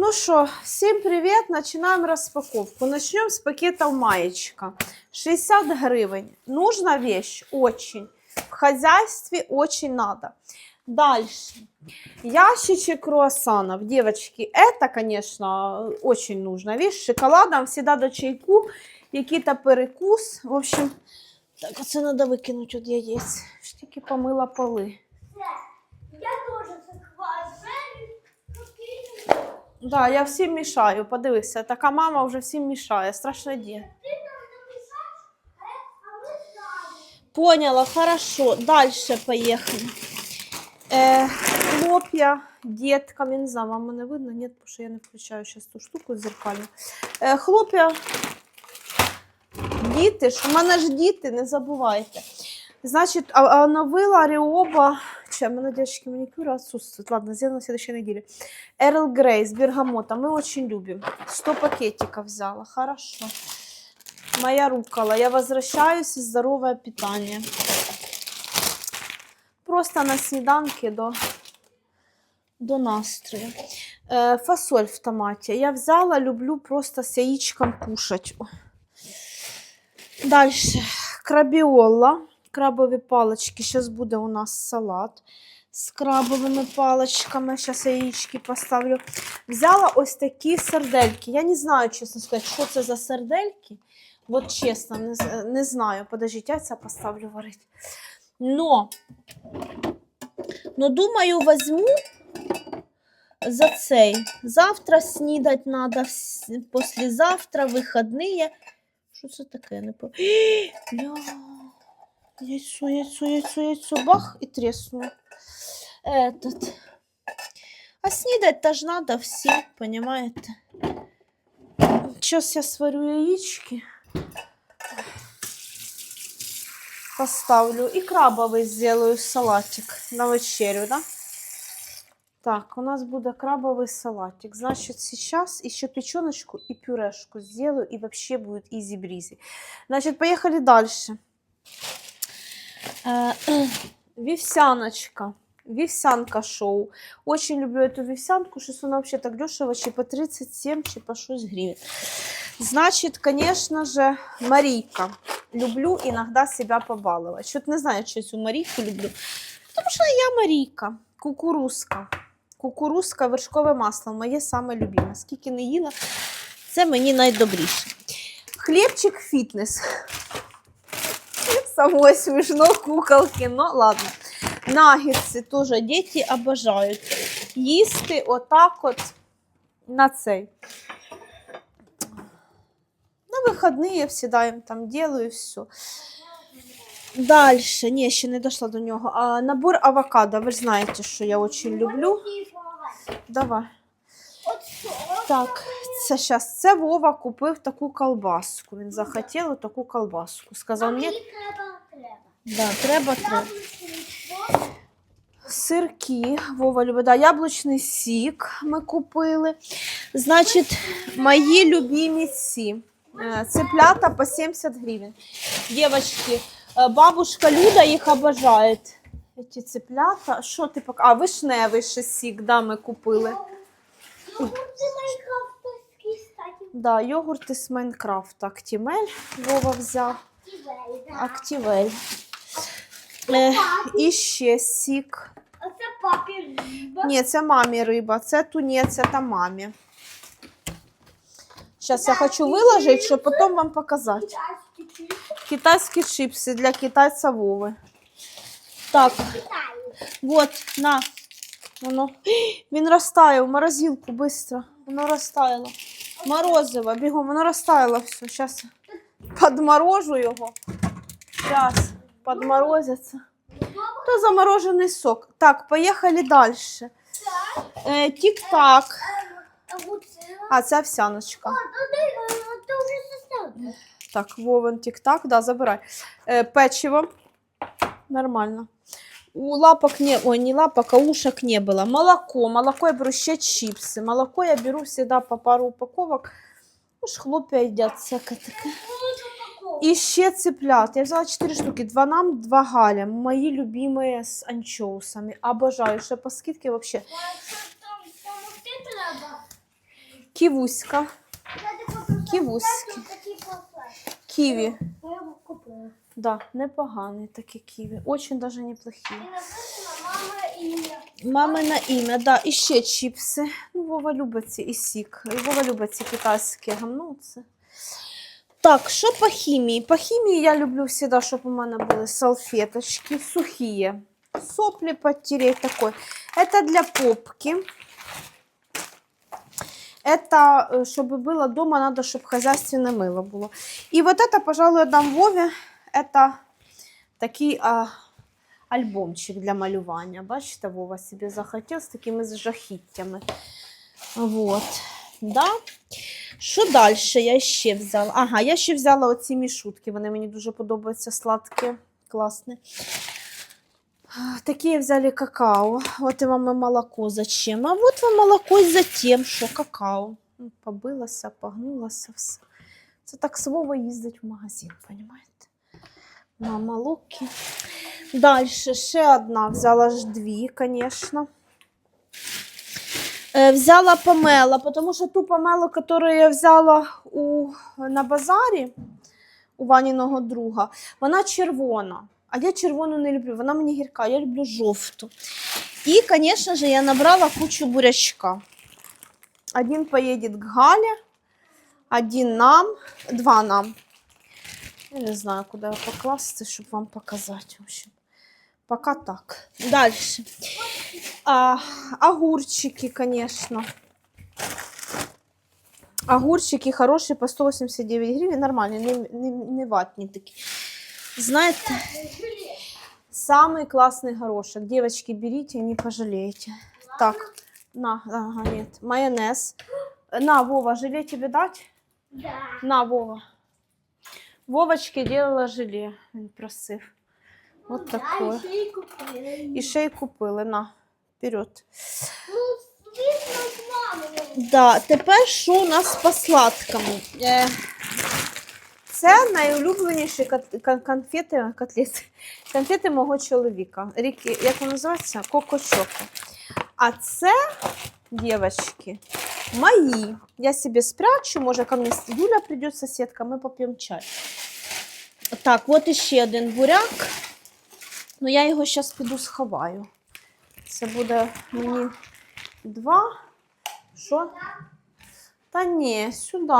ну что, всем привет! Начинаем распаковку. Начнем с пакета маечка. 60 гривен. Нужна вещь очень. В хозяйстве очень надо. Дальше. Ящичек круассанов. Девочки, это, конечно, очень нужна вещь. С шоколадом всегда до чайку. Який-то перекус. В общем, так, оце треба викинути від яєць. Ж тільки помила поли. Да, я всім мішаю. Подивися, така мама вже всім мішає. Мы знаем. Поняла, хорошо. Дальше поехали. Е, хлоп'я діткам, я не знаю, вам мене видно? Ні, тому що я не включаю зараз ту штуку зеркальну. Е, хлоп'я, діти ж, у мене ж діти, не забувайте. Значит, а- оновила Риоба, че, у меня девочки маникюра отсутствует. Ладно, сделаю на следующей неделе. Эрл Грей с бергамотом. Мы очень любим. 100 пакетиков взяла. Хорошо. Моя рукола. Я возвращаюсь и здоровое питание. Просто на сніданки до, до настрою. Е, фасоль в томаті. Я взяла, люблю просто з яєчком кушать. Дальше. Крабіола. Крабові палички. Зараз буде у нас салат з крабовими паличками. Зараз я яєчки поставлю. Взяла ось такі сардельки. Я не знаю, чесно сказати, що це за сардельки. Вот чесно, не, не знаю. Подождіть, я це поставлю варити. Но, но думаю, возьму за цей. Завтра надо, вс- послезавтра, вихідні. Що це таке? Не по... Бля. Яйцо, яйцо, яйцо, яйцо. Бах і треснуло. Этот. А снідать-то ж надо всі, понимаете? Сейчас я сварю яички. Поставлю. И крабовый сделаю салатик на вечерю, да? Так, у нас будет крабовый салатик. Значит, сейчас еще печеночку и пюрешку сделаю, и вообще будет изи-бризи. Значит, поехали дальше. Э, Вівсяночка. Вівсянка шоу. Очень люблю эту вівсянку. Сейчас она вообще так дешево, чи по 37, чи по 6 гривен. Значит, конечно же, Марийка. Люблю иногда себя побаловать. Что-то не знаю, что цю Марійку люблю. Тому що я Марійка. Кукурузка. Кукурузка, вершкове масло. Моє саме любиме. Скільки не їла, це мені найдобріше. Хлібчик фітнес. Самой смешно, куколки, ну ладно. Наггетси теж діти обожають. Їсти отак от на цей. На выходные я всегда им там делаю все. Дальше, не, ще не дошла до нього. А, набор авокадо. Ви ж знаєте, що я очень люблю. Давай. Так, це щас. Це Вова купив таку колбаску. Він захотів таку колбаску. Сказав, мені, треба, треба. да, треба, треба. Яблучний сок. Сирки, Вова любить, да, яблучний сік ми купили. Значить, мої любимі ці. Е, Цыплята по 70 гривень. Девочки, е, бабушка Люда їх обожає. Ці цыплята. Що ти пока? А, вишневий ще сік, да, ми купили. Ну, ты майнкрафтовский, кстати. Да, йогурти з Майнкрафта. Актімель Вова взяв. Активель. Е, і ще сік. А це папі риба. Ні, це мамі риба, це тунець, це та мамі. Зараз я хочу виложити, щоб потім вам показати. Китайські чипси для китайця Вови. Так, вот, на. Воно. Він розтаяв, в морозилку, швидко. Воно розтаяло. Морозиво, бігом, воно розтаяло все. Зараз подморожу його. Зараз подморозиться. То заморожений сок. Так, поїхали далі. Е, Тік-так. А це. Овсяночка. Так, Вовен тік-так, да, забирай. Е, печиво Нормально. У лапок не, ой, не лапок, а ушек не было. Молоко. Молоко я беру ще чипсы. Молоко я беру всегда по пару упаковок. Ну ж хлоп'я їдять всяке таке. І ще цыплят. Я взяла 4 штуки. Два нам, два Галя. Мої любимые з анчоусами. Обожаю. Ще по скидке вообще. Там допомогти треба. Ківуська. Я таку Ківуськи. Такі послати. Ківі. Я його купила. Да, непоганий такі ківі. Очень даже неплохі. І написано мама ім'я. Мамине ім'я, да, і ще чіпси. Ну, Вова любить ці і сік. І Вова любить ці китайські гамно. Це. Так, що по хімії? По хімії я люблю завжди, щоб у мене були салфеточки сухі. Соплі потереть такой. Это для попки. Это, э, чтобы было дома, надо, чтобы хозяйственное мыло было. И вот это, пожалуй, отдам Вове. Это такий а, альбомчик для малювання. Бачите, Вова собі захотів з такими жахіттями. Вот. Да. Що далі я ще взяла? Ага, я ще взяла оці мішутки. Вони мені дуже подобаються, сладкі, класні. Такие взяли какао. Вот и вам и молоко зачем. А вот вам молоко и затем, що какао. Ну, Побилося, погнулося все. Це так слово їздить в магазин, понимаєте? Мама Луки. Дальше ще одна. Взяла ж дві, звісно. Е, Взяла помела, тому що ту помелу, яку я взяла у, на базарі у Ваніного друга, вона червона. А я червону не люблю, вона мені гірка, я люблю жовту. І, звісно ж, я набрала кучу бурячка. Один поїде к Гале, один нам, два нам. Я не знаю, куди його покласти, щоб вам показати. В общем, пока так. Дальше. А, огурчики, конечно. Огурчики хорошие по 189 гривен, нормальные, не, не, не ватні такі. Знаете, самый классный горошек. Девочки, берите, не пожалеете. Так, на, ага, нет, майонез. На, Вова, желе тебе дать? Да. На, Вова. Вовочки делала желе, він просив. Й купила. І ще й купили, на, вперед. Ну. Да, тепер що у нас по сладкому? Е, це найулюбленіші конфети, котлети, конфети мого чоловіка. Ріки, як воно називається? Коко-чоко. А це, дівчатки, мої. Я собі спрячу, може, ко мне Юля прийде сусідка, ми поп'ємо чай. Так, от іще один буряк. Ну, я його зараз піду сховаю. Це буде мені два. Що? Та ні, сюди.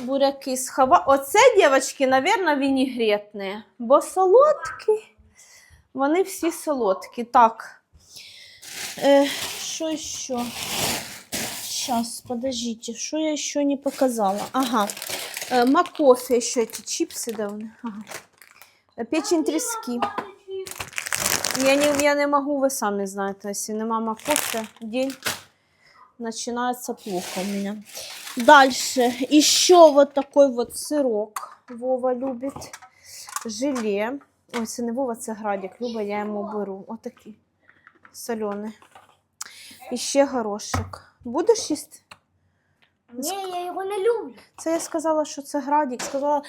Буряки схова. Оце, дівчатки, мабуть, вінігретні. Бо солодкі. Вони всі солодкі. Так. Е, що ще? Сейчас, подождите, що я ще не показала? Ага. Е, Макофе ще ці чіпси давно. Ага. Е, Печень тріски. Я не, я не могу, вы сами знаете, если нема макофе, день начинается плохо у меня. Дальше еще вот такой вот сырок Вова любит. Желе. Ой, це не Вова, це Градік. Люба, я йому беру. Отакий. Солений. І ще горошек. Будеш їсти? Ні, я його не люблю. Це я сказала, що це Градік. Сказала,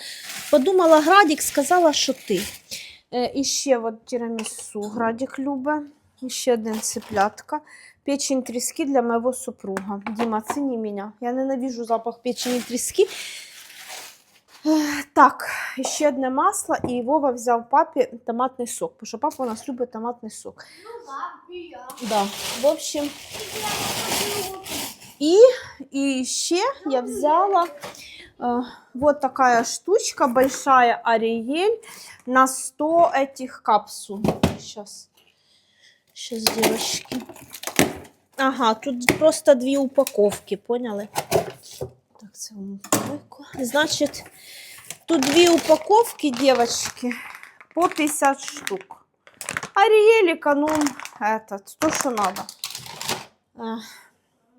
подумала Градік, сказала, що ти. Е, і ще от тірамісу Градік любить. І ще один цыплятка. Печень тріски для моєго супруга. Діма, ціні мене. Я ненавижу запах печені трески. Ех, Так, ще одне масло, і Вова взяв папі томатний сок, тому що папа у нас любить томатний сок. Ну, так, і я. Да. В общем, Я не хочу. И, и еще я взяла э, вот такая штучка большая Ариель на 100 этих капсул. Сейчас, сейчас, девочки. Ага, тут просто две упаковки, поняли? Так, це вам велико. Значит, тут две упаковки, девочки, по 50 штук. Ариель эконом, этот, то, что надо. Э,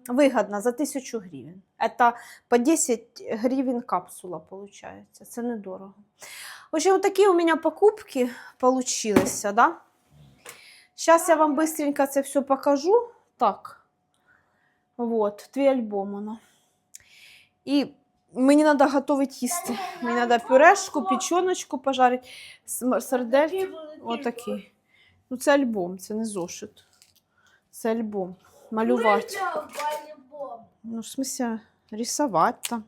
Выгодно за 1000 гривен. Это по 10 гривен капсула получается. Це недорого. В общем, вот такие у меня покупки получились, да? Сейчас я вам быстренько це все покажу. Так. Вот, твій альбом воно. І мені треба готувати їсти. Мені треба пюрешку, печеночку пожарити, см- сардельки. Отакий. Ну, це альбом, це не зошит. Це альбом. Малювати. Ми взяли альбом. Ну, в смысле, рисовать там.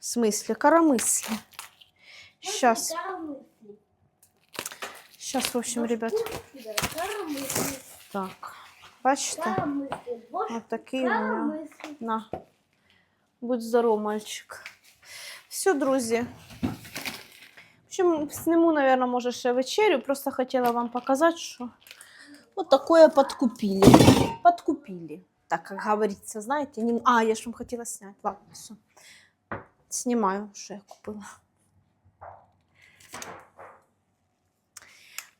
В смысле, коромысли. Сейчас, Коромысли. сейчас, в общем, ребят. Коромысли. Так, Бачите? У меня. коромысли. На. Будь здоров, мальчик. Все, друзі. В общем, сниму, наверное, може ще вечерю. Просто хотела вам показать, что вот такое подкупили. Подкупили. Так, как говорится, знаете. Не... А, я ж вам хотела снять. Ладно, все. Снимаю, что я купила.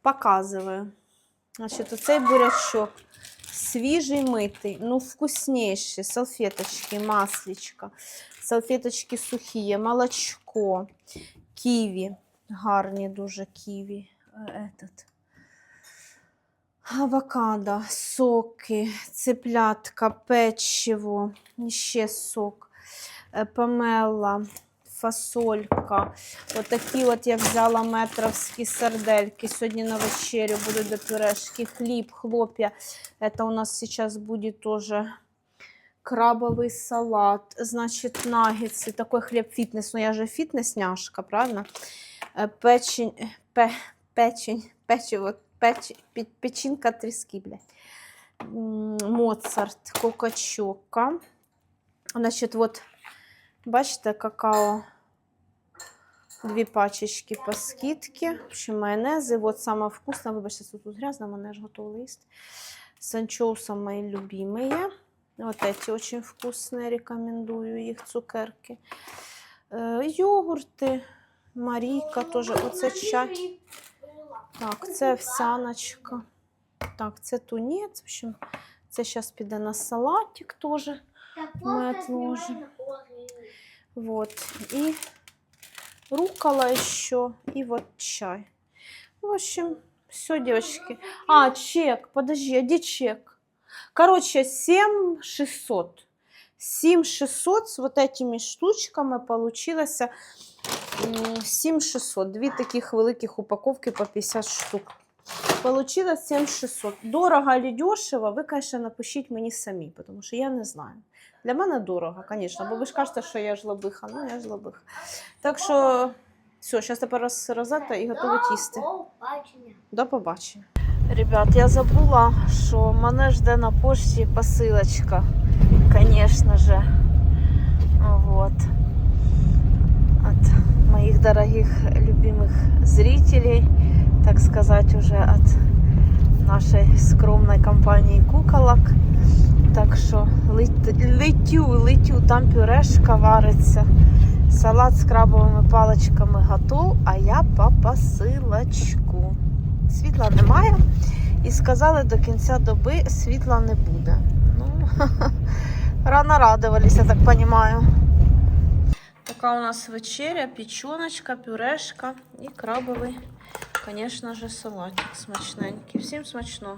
Показываю. Значить, оцей бурячок свіжий митий, ну вкусніший. Салфеточки, масличка, салфеточки сухі, молочко, ківі. Гарні дуже ківі. Е, Этот. Авокадо, соки, цыплятка, печиво, ще сок, е, помела, фасолька. Отакі от я взяла метровські сардельки. Сьогодні на вечерю будуть до пюрешки, хліб, хлоп'я. Это у нас сейчас будет тоже крабовый салат, значит, наггетсы, такой хлеб фитнес, ну я же фитнес-няшка, правильно? Э, Печень, э, пе, печень, печиво, печ, пе- печінка трески, блядь. М, Моцарт, кокачока. Значит, вот, бачите, какао. Дві пачечки по скидке. В общем, майонезы. Вот самое вкусное. Выбачте, что тут грязно, майонез готовый есть. С анчоусом мои любимые. Вот эти очень вкусные, рекомендую их цукерки. Э, йогурты, Марійка теж. Оце чай. Так, це овсяночка. Так, це тунець. В общем, це зараз піде на салатик теж. Так Мы просто отложим. снимай на корень. Вот. И рукола еще. И вот чай. В общем, все, девочки. А, чек. Подожди, а где чек? Короче, 7600. 7600 с вот этими штучками получилось 7600. Дві таких великих упаковки по 50 штук. Получилось 7600. Дорого или дешево, ви, конечно, напишіть мені самі, тому що я не знаю. Для мене дорого, звісно, бо ви ж кажете, що я жлобиха. Ну, я жлобиха. Так що, все, зараз тепер роз, розета і готові тісти. До побачення. До побачення. Ребят, я забула, що мене жде на пошті посилочка, звісно же. Вот. От моих дорогих любимых зрителей, так сказать, уже от нашей скромной компании куколок. Так що лет- летю, летю, там пюрешка вариться. Салат з крабовими паличками готов, а я по посилочку. Світла немає. І сказали, до кінця доби світла не буде. Ну, рано радувалися, так розумію. Така у нас вечеря, печеночка, пюрешка і крабовий, звісно ж, салатик смачненький. Всім смачного.